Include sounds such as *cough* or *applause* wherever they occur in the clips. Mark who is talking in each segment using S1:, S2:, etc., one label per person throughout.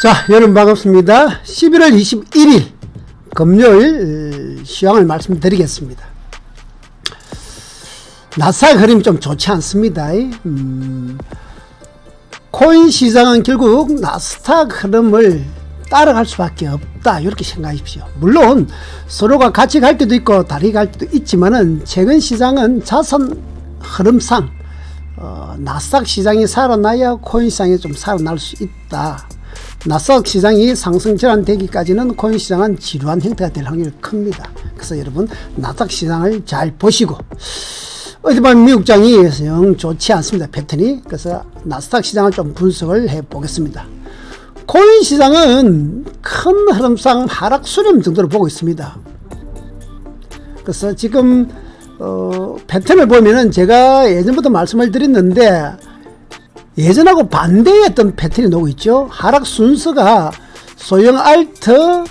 S1: 자, 여러분 반갑습니다. 11월 21일 금요일 어, 시황을 말씀드리겠습니다. 나스닥 흐름이 좀 좋지 않습니다. 음, 코인 시장은 결국 나스닥 흐름을 따라갈 수밖에 없다. 이렇게 생각하십시오. 물론 서로가 같이 갈 때도 있고 다르게 갈 때도 있지만은 최근 시장은 자산 흐름상 어, 나스닥 시장이 살아나야 코인 시장이 좀 살아날 수 있다. 나스닥 시장이 상승 전환되기까지는 코인 시장은 지루한 형태가 될 확률이 큽니다. 그래서 여러분 나스닥 시장을 잘 보시고 어디 보면 미국장이 영 좋지 않습니다. 패턴이. 그래서 나스닥 시장을 좀 분석을 해 보겠습니다. 코인 시장은 큰 흐름상 하락 수렴 정도로 보고 있습니다. 그래서 지금 어, 패턴을 보면은 제가 예전부터 말씀을 드렸는데 예전하고 반대했던 패턴이 나오고 있죠. 하락 순서가 소형 알트,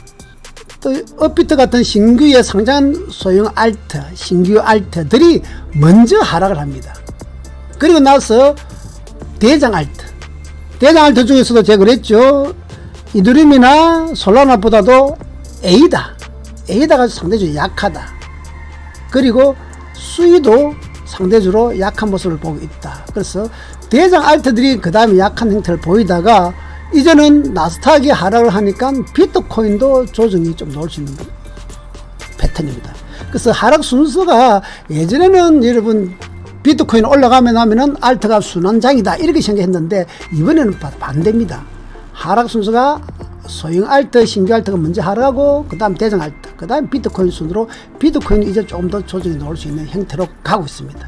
S1: 또 업비트 같은 신규에 상장한 소형 알트, 신규 알트들이 먼저 하락을 합니다. 그리고 나서 대장 알트, 대장 알트 중에서도 제가 그랬죠. 이드림이나 솔라나보다도 에이다, 에이다가 상대적으로 약하다. 그리고 수위도 상대적으로 약한 모습을 보고 있다. 그래서 대장 알트들이 그 다음에 약한 형태를 보이다가 이제는 나스닥이 하락을 하니까 비트코인도 조정이 좀 나올 수 있는 패턴입니다. 그래서 하락 순서가 예전에는 여러분 비트코인 올라가면 하면은 알트가 순환장이다 이렇게 생각했는데 이번에는 반대입니다. 하락 순서가 소형 알트, 신규 알트가 먼저 하락하고 그 다음 대장 알트, 그 다음 비트코인 순으로 비트코인이 이제 조금 더 조정이 나올 수 있는 형태로 가고 있습니다.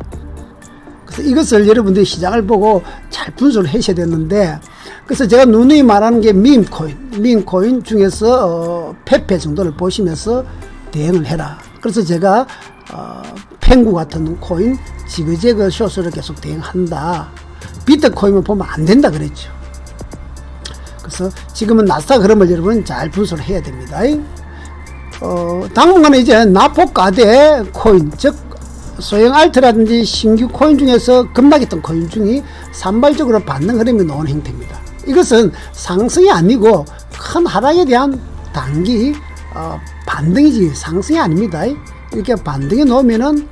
S1: 그래서 이것을 여러분들이 시장을 보고 잘 분석을 하셔야 되는데 그래서 제가 누누이 말하는 게 밈코인, 밈코인 중에서 어, 페페 정도를 보시면서 대응을 해라. 그래서 제가 어, 펭구 같은 코인 지그재그 쇼스를 계속 대응한다. 비트코인만 보면 안 된다 그랬죠. 그래서 지금은 나스닥 흐름을 여러분 잘 분석을 해야 됩니다. 어, 당분간은 이제 나포가대 코인, 즉 소형 알트라든지 신규 코인 중에서 급락했던 코인 중이 산발적으로 반등 흐름이 나오는 형태입니다. 이것은 상승이 아니고 큰 하락에 대한 단기 어, 반등이지 상승이 아닙니다. 이렇게 반등에 놓으면은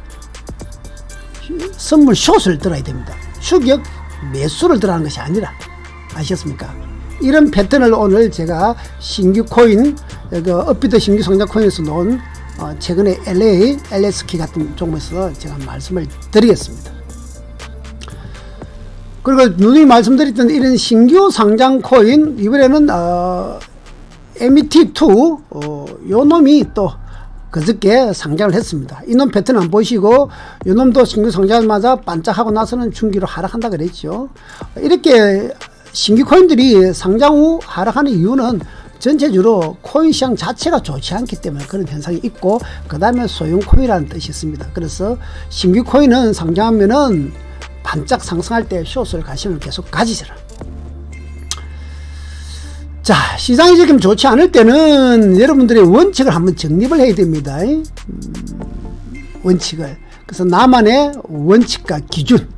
S1: 선물 숏을 들어야 됩니다. 추격 매수를 들어가는 것이 아니라 아셨습니까? 이런 패턴을 오늘 제가 신규 코인, 그 업비트 신규 성장 코인에서 놓은 어, 최근에 LA, LSK 같은 종목에서 제가 말씀을 드리겠습니다. 그리고 누누이 말씀드렸던 이런 신규 상장 코인 이번에는 어, MET2 어, 요 놈이 또 그저께 상장을 했습니다. 이놈 패턴 안 보시고 요 놈도 신규 상장하자마자 반짝하고 나서는 중기로 하락한다 그랬죠. 이렇게 신규 코인들이 상장 후 하락하는 이유는 전체적으로 코인 시장 자체가 좋지 않기 때문에 그런 현상이 있고 그 다음에 소형 코인이라는 뜻이 있습니다. 그래서 신규 코인은 상장하면은 반짝 상승할 때 숏을 관심을 계속 가지시라. 자, 시장이 지금 좋지 않을 때는 여러분들이 원칙을 한번 정립을 해야 됩니다. 음, 원칙을. 그래서 나만의 원칙과 기준.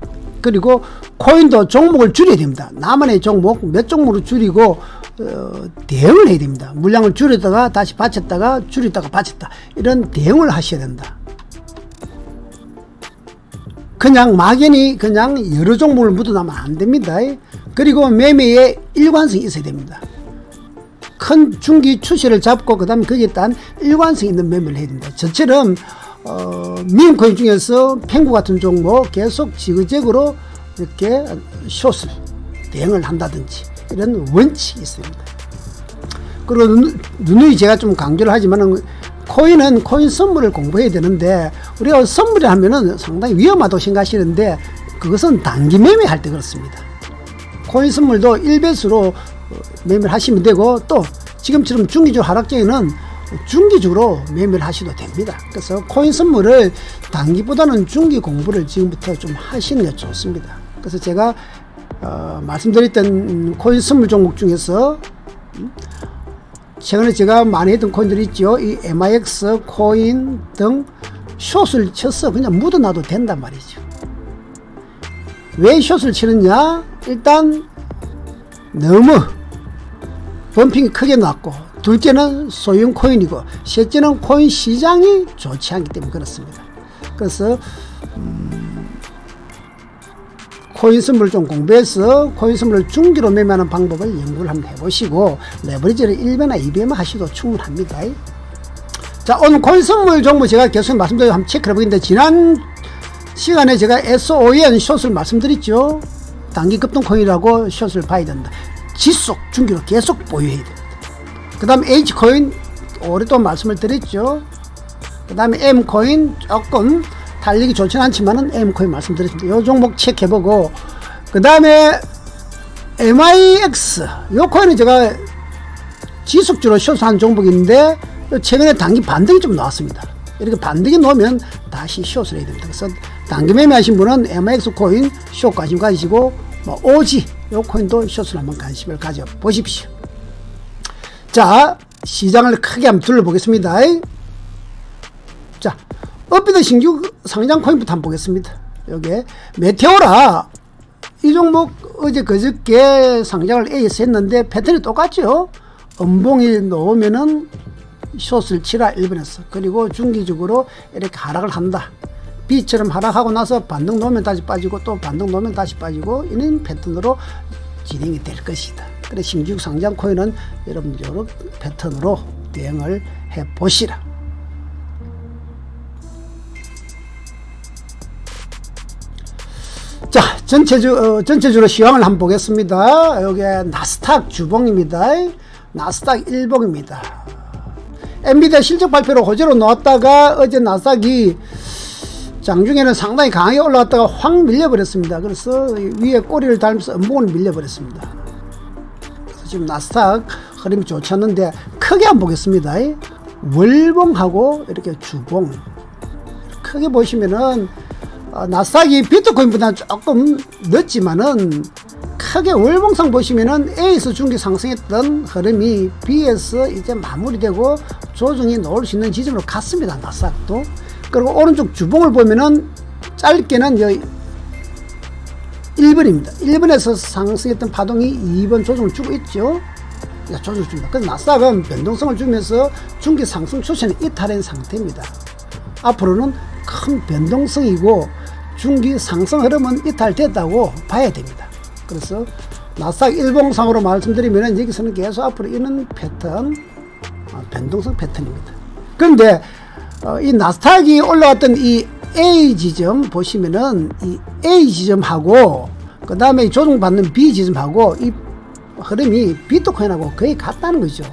S1: 그리고 코인도 종목을 줄여야 됩니다. 나만의 종목 몇 종목으로 줄이고 어, 대응을 해야 됩니다. 물량을 줄였다가 다시 받쳤다가 줄였다가 받쳤다. 이런 대응을 하셔야 된다. 그냥 막연히 그냥 여러 종목을 묻어나면 안 됩니다. 그리고 매매에 일관성이 있어야 됩니다. 큰 중기 추세를 잡고 그 다음에 거기에 따른 일관성 있는 매매를 해야 됩니다. 저처럼 어, 미음코인 중에서 펭구 같은 종목 계속 지그재그로 이렇게 숏을 대응을 한다든지 이런 원칙이 있습니다. 그리고 누누이 제가 좀 강조를 하지만은 코인은 코인 선물을 공부해야 되는데 우리가 선물을 하면은 상당히 위험하다고 생각하시는데 그것은 단기 매매할 때 그렇습니다. 코인 선물도 1배수로 매매를 하시면 되고 또 지금처럼 중기적 하락장에는 중기적으로 매매를 하셔도 됩니다. 그래서 코인 선물을 단기보다는 중기 공부를 지금부터 좀 하시는 게 좋습니다. 그래서 제가 어, 말씀드렸던 코인 선물 종목 중에서 음, 최근에 제가 많이 했던 코인들이 있죠. 이 MIX 코인 등 숏을 쳐서 그냥 묻어놔도 된단 말이죠. 왜 숏을 치느냐? 일단 너무 범핑이 크게 났고 둘째는 소형 코인이고 셋째는 코인 시장이 좋지 않기 때문에 그렇습니다. 그래서 음, 코인 선물을 좀 공부해서 코인 선물을 중기로 매매하는 방법을 연구를 한번 해보시고 레버리지를 1배나 2배만 하셔도 충분합니다. 자 오늘 코인 선물 종목 제가 계속 말씀드리고 한번 체크해 보겠는데 지난 시간에 제가 SON 숏을 말씀드렸죠. 단기 급등 코인이라고 숏을 봐야 된다. 지속 중기로 계속 보유해야 됩니다. 그 다음 H코인 오랫동안 말씀을 드렸죠. 그 다음에 M코인 조금 달리기 좋지는 않지만은 M코인 말씀드렸습니다. 요 종목 체크해보고 그 다음에 MIX 요 코인은 제가 지속적으로 숏한 종목인데 최근에 단기 반등이 좀 나왔습니다. 이렇게 반등이 나오면 다시 숏을 해야 됩니다. 그래서 단기 매매하신 분은 MX 코인 숏 관심 가지시고 뭐 OG 요 코인도 숏을 한번 관심을 가져 보십시오. 자 시장을 크게 한번 둘러보겠습니다. 자 업비드 신규 상장 코인부터 한번 보겠습니다. 여기에 메테오라 이 종목 어제 그저께 상장을 A에서 했는데 패턴이 똑같죠. 음봉이 놓으면은 숏을 치라 1번에서 그리고 중기적으로 이렇게 하락을 한다. B처럼 하락하고 나서 반등 놓으면 다시 빠지고 또 반등 놓으면 다시 빠지고 이런 패턴으로 진행이 될 것이다. 그래 신규 상장 코인은 여러분들 이런 패턴으로 대응을 해 보시라. 전체주, 어, 전체주로 시황을 한번 보겠습니다. 여기 나스닥 주봉입니다. 나스닥 일봉입니다. 엔비디아 실적 발표로 호재로 나왔다가 어제 나스닥이 장중에는 상당히 강하게 올라왔다가 확 밀려버렸습니다. 그래서 위에 꼬리를 달면서 음봉을 밀려버렸습니다. 그래서 지금 나스닥 흐름이 좋지 않는데 크게 한번 보겠습니다. 월봉하고 이렇게 주봉 크게 보시면은 어, 나스닥이 비트코인보다 조금 늦지만은 크게 월봉상 보시면은 A에서 중기 상승했던 흐름이 B에서 이제 마무리되고 조정이 나올 수 있는 지점으로 갔습니다. 나스닥도. 그리고 오른쪽 주봉을 보면은 짧게는 여기 1번입니다. 1번에서 상승했던 파동이 2번 조정을 주고 있죠. 조정을 줍니다. 그래서 나스닥은 변동성을 주면서 중기 상승 추세는 이탈한 상태입니다. 앞으로는 큰 변동성이고 중기 상승 흐름은 이탈됐다고 봐야 됩니다. 그래서 나스닥 일봉상으로 말씀드리면 여기서는 계속 앞으로 이런 패턴, 어, 변동성 패턴입니다. 그런데 어, 이 나스닥이 올라왔던 이 A 지점 보시면은 이 A 지점하고 그 다음에 조정받는 B 지점하고 이 흐름이 비트코인하고 거의 같다는 거죠.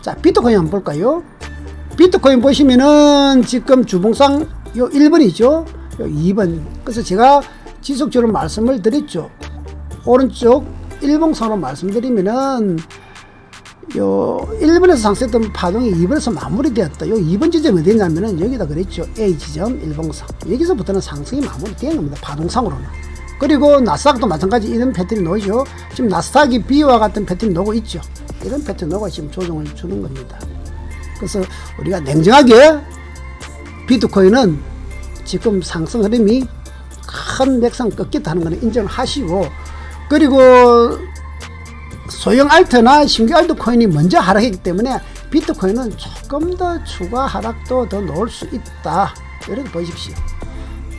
S1: 자, 비트코인 한번 볼까요? 비트코인 보시면은 지금 주봉상 요 1번이죠. 요 2번. 그래서 제가 지속적으로 말씀을 드렸죠. 오른쪽 일봉상으로 말씀드리면은 요 1번에서 상승했던 파동이 2번에서 마무리되었다. 요 2번 지점이 어디냐면은 여기다 그랬죠. A 지점 일봉상. 여기서부터는 상승이 마무리된 겁니다. 파동상으로는. 그리고 나스닥도 마찬가지 이런 패턴이 나오죠. 지금 나스닥이 B와 같은 패턴이 나오고 있죠. 이런 패턴 나오고 지금 조정을 주는 겁니다. 그래서 우리가 냉정하게 비트코인은 지금 상승 흐름이 큰 맥상 꺾였다는 것을 인정을 하시고 그리고 소형 알트나 신규 알트 코인이 먼저 하락했기 때문에 비트코인은 조금 더 추가 하락도 더 넣을 수 있다. 이렇게 보십시오.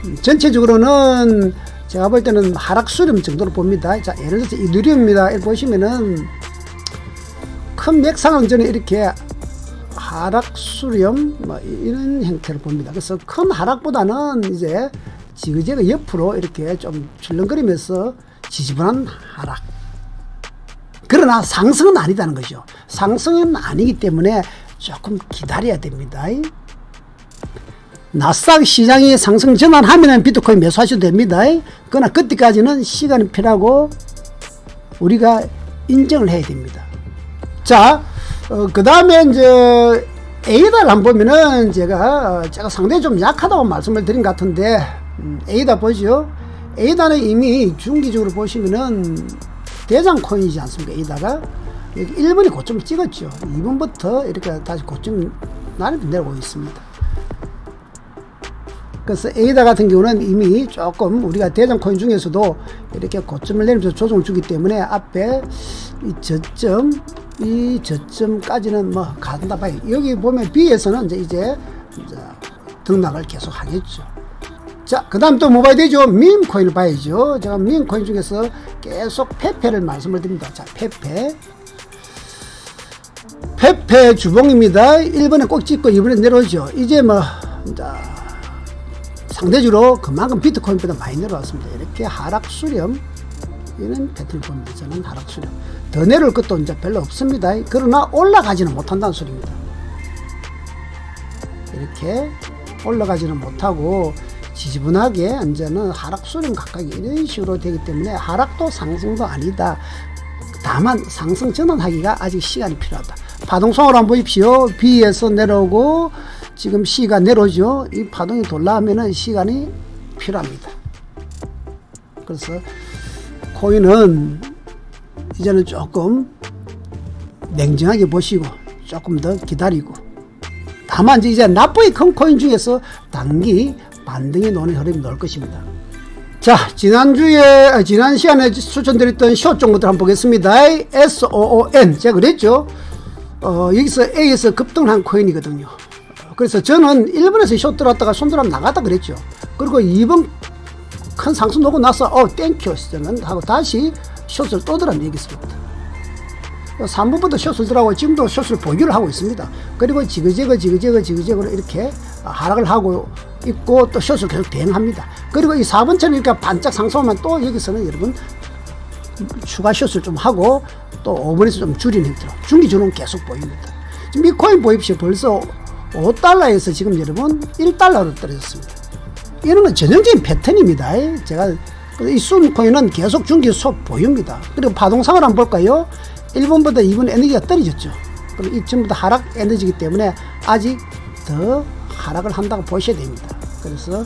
S1: 음, 전체적으로는 제가 볼 때는 하락 수렴 정도로 봅니다. 자, 예를 들어서 이누리움입니다. 이렇게 보시면은 큰 맥상은 저는 이렇게 하락 수렴 뭐 이런 형태를 봅니다. 그래서 큰 하락보다는 이제 지그재그 옆으로 이렇게 좀 출렁거리면서 지지분한 하락. 그러나 상승은 아니다는 거죠. 상승은 아니기 때문에 조금 기다려야 됩니다. 나스닥 시장이 상승 전환하면 비트코인 매수하셔도 됩니다. 그러나 그때까지는 시간이 필요하고 우리가 인정을 해야 됩니다. 자, 어, 그 다음에 이제 A다를 안 보면은 제가, 어, 제가 상당히 좀 약하다고 말씀을 드린 것 같은데, 음, A다 보죠? A다는 이미 중기적으로 보시면은 대장 코인이지 않습니까? 여기 1번이 고점을 찍었죠. 2번부터 이렇게 다시 고점 나를 내려오고 있습니다. 그래서 에이다 같은 경우는 이미 조금 우리가 대장 코인 중에서도 이렇게 고점을 내리면서 조정을 주기 때문에 앞에 이 저점, 이 저점까지는 뭐 간다 봐요. 여기 보면 B에서는 이제 이제 등락을 계속 하겠죠. 자, 그 다음 또 뭐 봐야 되죠? 밈 코인을 봐야죠. 제가 밈 코인 중에서 계속 페페를 말씀을 드립니다. 자, 페페. 페페 주봉입니다. 1번에 꼭 찍고 2번에 내려오죠. 이제 뭐, 이제 상대적으로 그만큼 비트코인보다 많이 내려왔습니다. 이렇게 하락 수렴. 이런 패턴을 봅니다. 저는 하락 수렴. 더 내려올 것도 이제 별로 없습니다. 그러나 올라가지는 못한다는 소리입니다. 이렇게 올라가지는 못하고 지지분하게 이제는 하락 수렴 가까이 이런 식으로 되기 때문에 하락도 상승도 아니다. 다만 상승 전환하기가 아직 시간이 필요하다. 파동성으로 한번 보십시오. B에서 내려오고 지금 C가 내려오죠. 이 파동이 돌라하면은 시간이 필요합니다. 그래서 코인은 이제는 조금 냉정하게 보시고 조금 더 기다리고 다만 이제 나쁘게 큰 코인 중에서 단기 반등이 노는 흐름이 나올 것입니다. 자, 지난주에, 아, 지난 시간에 추천드렸던 숏 정보들 한번 보겠습니다. SOON. 제가 그랬죠. 어, 여기서 A에서 급등한 코인이거든요. 어, 그래서 저는 1번에서 숏 들어왔다가 손 들어 나갔다 그랬죠. 그리고 2번 큰 상승 놓고 나서, 어, 땡큐. 저는 하고 다시 숏을 또 들어는 얘기했습니다. 3분부터 숏을 들어가고 지금도 숏을 보유를 하고 있습니다. 그리고 지그재그 지그재그 지그재그로 이렇게 하락을 하고 있고 또 숏을 계속 대응합니다. 그리고 이 4번처럼 이렇게 반짝 상승하면 또 여기서는 여러분 추가 숏을 좀 하고 또 5번에서 좀 줄이는 형태로 중기주는 계속 보입니다. 지금 이 코인 보십시오. 벌써 5달러에서 지금 여러분 1달러로 떨어졌습니다. 이런 건 전형적인 패턴입니다. 제가 이 순 코인은 계속 중기 속 보입니다. 그리고 파동상을 한번 볼까요? 1번보다 2번 에너지가 떨어졌죠. 이 전부 다 하락 에너지이기 때문에 아직 더 하락을 한다고 보셔야 됩니다. 그래서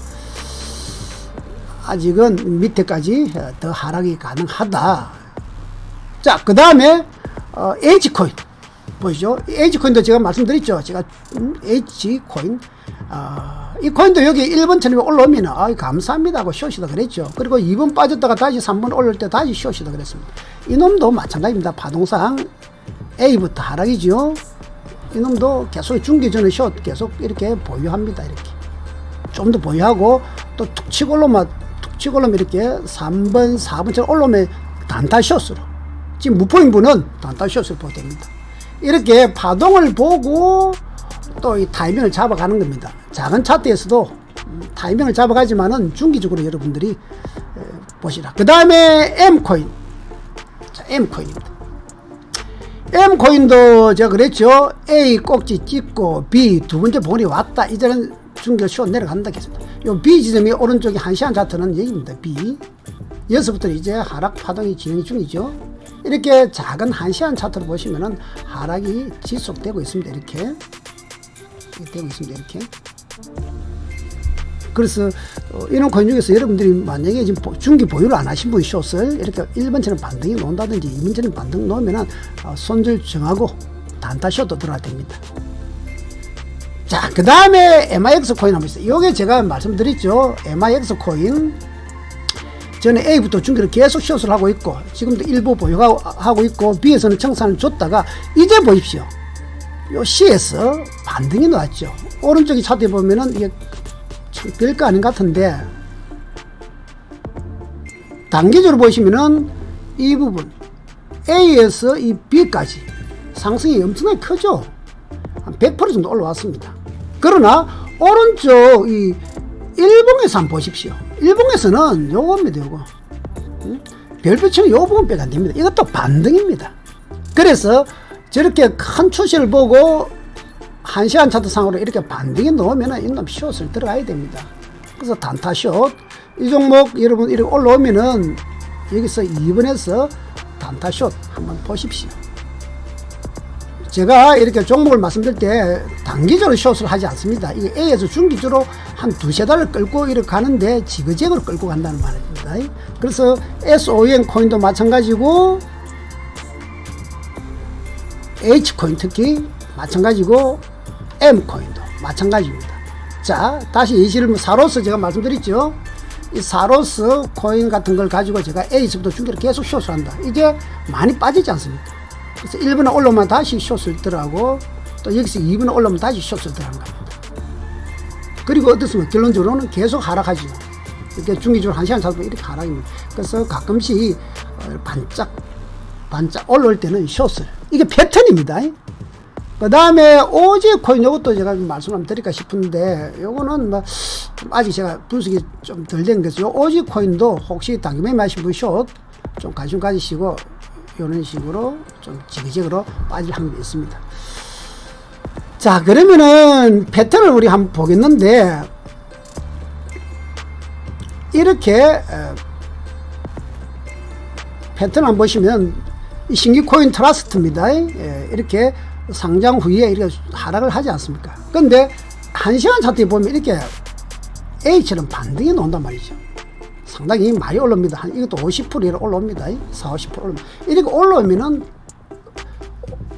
S1: 아직은 밑에까지 더 하락이 가능하다. 자, 그 다음에 어, H코인 보이죠? H코인도 제가 말씀드렸죠. 제가 음, H코인 어, 이 코인도 여기 1번 처럼 올라오면 아, 감사합니다 하고 쇼시다 그랬죠. 그리고 2번 빠졌다가 다시 3번 올릴 때 다시 쇼시다 그랬습니다. 이놈도 마찬가지입니다. 파동상 A부터 하락이죠. 이놈도 계속 중기전의 숏 계속 이렇게 보유합니다. 이렇게 좀 더 보유하고 또 툭 치고 올라오면 툭 치고 올라오면 이렇게 3번, 4번처럼 올라오면 단타 숏으로 지금 무포인 분은 단타 숏을 보게 됩니다. 이렇게 파동을 보고 또 이 타이밍을 잡아가는 겁니다. 작은 차트에서도 음, 타이밍을 잡아가지만은 중기적으로 여러분들이 에, 보시라. 그 다음에 M코인. 자, M코인입니다. M코인도 제가 그랬죠. A 꼭지 찍고 B 두 번째 본이 왔다. 이제는 중결 쇼 내려간다 했습니다. 요 B 지점이 오른쪽에 한시한 차트는 여기입니다. B. 여기서부터 이제 하락 파동이 진행 중이죠. 이렇게 작은 한시한 차트로 보시면은 하락이 지속되고 있습니다. 이렇게. 되고 있습니다. 이렇게. 그래서 어, 이런 코인 중에서 여러분들이 만약에 지금 보- 중기 보유를 안 하신 분이 숏을 이렇게 1번처럼 반등이 놓는다든지 2번처럼 반등 놓으면은 어, 손절 정하고 단타 숏도 들어야 됩니다. 자, 그 다음에 MIX 코인 한번 있어요. 요게 제가 말씀드렸죠. MIX 코인. 저는 A부터 중기를 계속 숏을 하고 있고, 지금도 일부 보유하고 있고, B에서는 청산을 줬다가, 이제 보십시오. 요 C에서 반등이 나왔죠. 오른쪽에 차트에 보면은 이게 참 별거 아닌 것 같은데, 단계적으로 보시면은 이 부분, A에서 이 B까지 상승이 엄청나게 크죠. 한 100% 정도 올라왔습니다. 그러나 오른쪽 이 일봉에서 한번 보십시오. 일봉에서는 요겁니다, 요거. 응? 별빛은 요 부분밖에 안 됩니다. 이것도 반등입니다. 그래서 저렇게 큰 추세를 보고 한 시간 차트 상으로 이렇게 반등이 나오면은 이놈 숏을 들어가야 됩니다. 그래서 단타 숏. 이 종목 여러분 이렇게 올라오면은 여기서 2번에서 단타 숏 한번 보십시오. 제가 이렇게 종목을 말씀드릴 때 단기적으로 숏을 하지 않습니다. 이게 A에서 중기적으로 한 두세 달을 끌고 이렇게 가는데 지그재그로 끌고 간다는 말입니다. 그래서 SON 코인도 마찬가지고 H 코인 특히 마찬가지고 M 코인도 마찬가지입니다. 자, 다시 뭐 사로스 제가 말씀드렸죠. 이 사로스 코인 같은 걸 가지고 제가 A서부터 중계를 계속 숏을 한다. 이게 많이 빠지지 않습니까? 그래서 1분에 올라오면 다시 숏을 들어가고 또 여기서 2분에 올라오면 다시 숏을 들어가는 겁니다. 그리고 어떻습니까? 결론적으로는 계속 하락하죠. 이렇게 중기적으로 한 시간 잡으면 이렇게 하락입니다. 그래서 가끔씩 어, 반짝, 반짝 올라올 때는 숏을. 이게 패턴입니다. 그 다음에 오지 코인 요것도 제가 좀 말씀 한번 드릴까 싶은데 요거는 뭐좀 아직 제가 분석이 좀 덜 된 거죠. 요 오지 코인도 혹시 당김에 마신 분숏좀 관심 가지시고 이런 식으로 좀 지그재그로 빠질 확률이 있습니다. 자 그러면은 패턴을 우리 한번 보겠는데 이렇게 어, 패턴 한번 보시면 이 신규 코인 트러스트입니다. 예, 이렇게 상장 후에 이렇게 하락을 하지 않습니까? 근데 한 시간 차트에 보면 이렇게 A처럼 반등이 나온단 말이죠. 상당히 많이 올라옵니다. 한 이것도 50% 이렇게 올라옵니다. 4, 50% 올라옵니다. 이렇게 올라오면은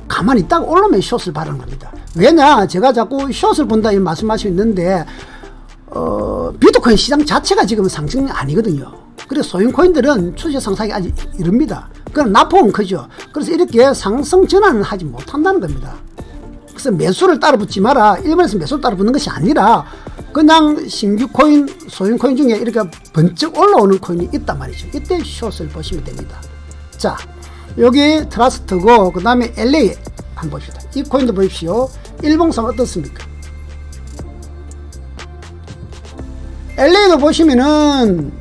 S1: 가만히 있다가 올라오면 숏을 바르는 겁니다. 왜냐? 제가 자꾸 숏을 본다 이 말씀하시고 있는데 어, 비트코인 시장 자체가 지금 상승이 아니거든요. 그래서 소형 코인들은 추세 상승이 아직 이릅니다. 그럼 나폭은 크죠. 그래서 이렇게 상승 전환을 하지 못한다는 겁니다. 그래서 매수를 따라 붙지 마라. 일본에서 매수를 따라 붙는 것이 아니라 그냥 신규 코인, 소형 코인 중에 이렇게 번쩍 올라오는 코인이 있단 말이죠. 이때 숏을 보시면 됩니다. 자, 여기 트러스트고 그 다음에 LA 한번 봅시다. 이 코인도 보십시오. 일봉상 어떻습니까? LA도 보시면은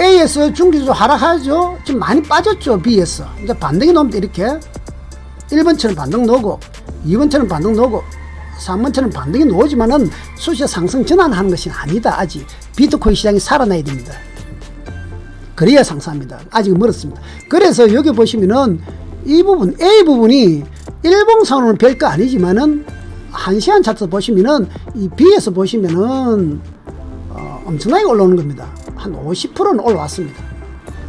S1: A에서 중기주 하락하죠. 지금 많이 빠졌죠. B에서. 이제 반등이 나오면 이렇게 1번처럼 반등 나오고 2번처럼 반등 나오고 3번처럼 반등이 나오지만은 수시 상승 전환하는 것이 아니다. 아직 비트코인 시장이 살아나야 됩니다. 그래야 상승합니다. 아직 멀었습니다. 그래서 여기 보시면은 이 부분 A 부분이 일봉상으로는 별거 아니지만은 한 시간 차트 보시면은 이 B에서 보시면은 어, 엄청나게 올라오는 겁니다. 한 50%는 올라왔습니다.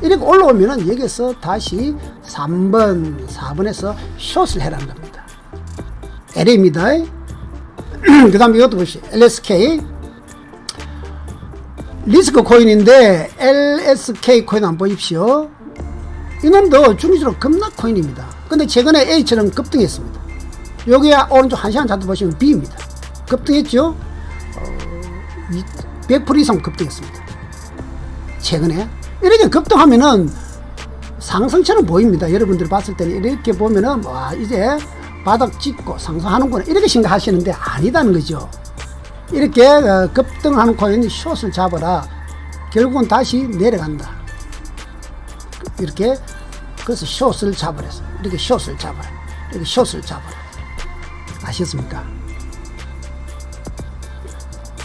S1: 이렇게 올라오면은 여기서 다시 3번, 4번에서 숏을 해라는 겁니다. LA입니다. *clears throat* 그 다음에 이것도 보시죠. LSK. 리스크 코인인데 LSK 코인 한번 보십시오. 이놈도 중기적으로 급락 코인입니다. 근데 최근에 A처럼 급등했습니다. 여기 오른쪽 한 시간 차트 보시면 B입니다. 급등했죠? 어, 100% 이상 급등했습니다. 최근에. 이렇게 급등하면은 상승처럼 보입니다. 여러분들 봤을 때는 이렇게 보면은 와 이제 바닥 찍고 상승하는구나 이렇게 생각하시는데 아니다는 거죠. 이렇게 어, 급등하는 코인이 숏을 잡아라. 결국은 다시 내려간다. 이렇게 그래서 숏을 잡으랬어. 이렇게 숏을 잡아라. 이렇게 숏을 잡아라. 아셨습니까?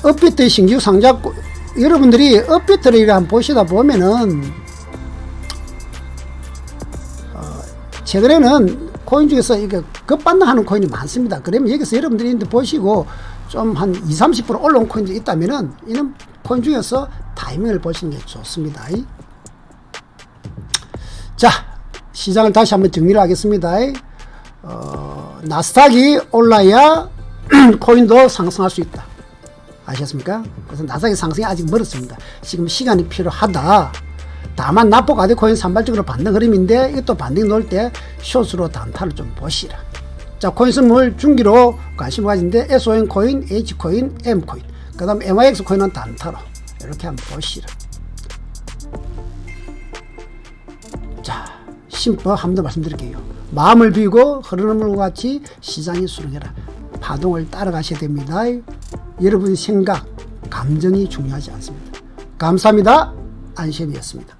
S1: 업비트 신규 상자 여러분들이 업비트를 한번 보시다 보면은 어, 최근에는 코인 중에서 이게 급반등하는 코인이 많습니다. 그러면 여기서 여러분들이 보시고 좀 한 2, 30% 올라온 코인이 있다면은 이런 코인 중에서 타이밍을 보시는 게 좋습니다. 자, 시장을 다시 한번 정리를 하겠습니다. 어, 나스닥이 올라야 *clears throat* 코인도 상승할 수 있다. 아셨습니까? 그래서 나스닥의 상승이 아직 멀었습니다. 지금 시간이 필요하다. 다만 나포 가드 코인 산발적으로 반등 흐름인데 이것도 반등이 놓을 때 숏으로 단타를 좀 보시라. 자, 코인 선물 중기로 관심 가진데 SON 코인, H 코인, M 코인, 그 다음 MYX 코인은 단타로 이렇게 한번 보시라. 자, 심법 한 번 더 말씀드릴게요. 마음을 흐르는 물과 같이 시장에 수렁해라. 파동을 따라가셔야 됩니다. 여러분 생각, 감정이 중요하지 않습니다. 감사합니다. 안시현이었습니다.